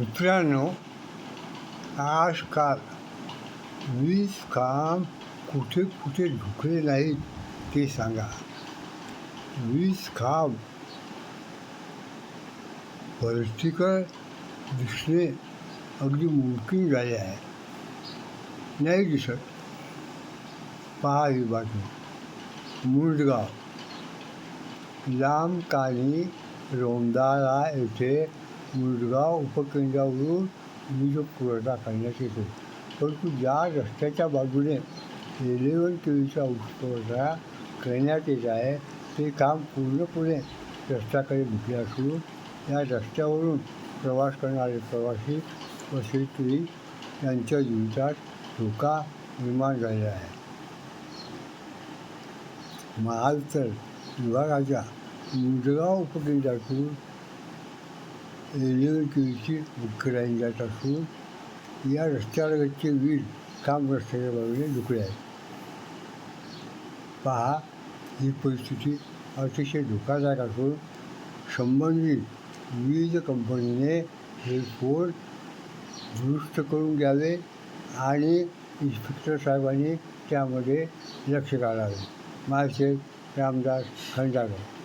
मित्रांनो आजकाल वीज काम कुठे कुठे झुकले नाहीत ते सांगा. वीज खांब वर्टिकल दिसणे अगदी मुमकिन झाले आहे. नाही दिसत. पहा ही बातमी. मुंडगाव लांब कानी रोंदाळा येथे मुरगाव उपकेंद्रावरून वीज पुरवठा करण्यात येतो. परंतु ज्या रस्त्याच्या बाजूने इलेवन केवीचा पुरवठा करण्यात येत आहे. ते काम पूर्णपणे रस्त्याकडे झुकले असून या रस्त्यावरून प्रवास करणारे प्रवासी व शेतकरी यांच्या जीवितात धोका निर्माण झालेला आहे. महावितरण विभागाच्या मुंडगाव उपकेंद्रातून एलिव्हन केवीची मुख्य लाईन जात असून या रस्त्यालगतचे वीज काम रस्त्याच्या बाजूने झुकले आहे पहा ही परिस्थिती अतिशय धोकादायक असून संबंधित वीज कंपनीने हे फोन दुरुस्त करून घ्यावे आणि इन्स्पेक्टर साहेबांनी त्यामध्ये लक्ष घालावे माळशेठ रामदास खंडागळ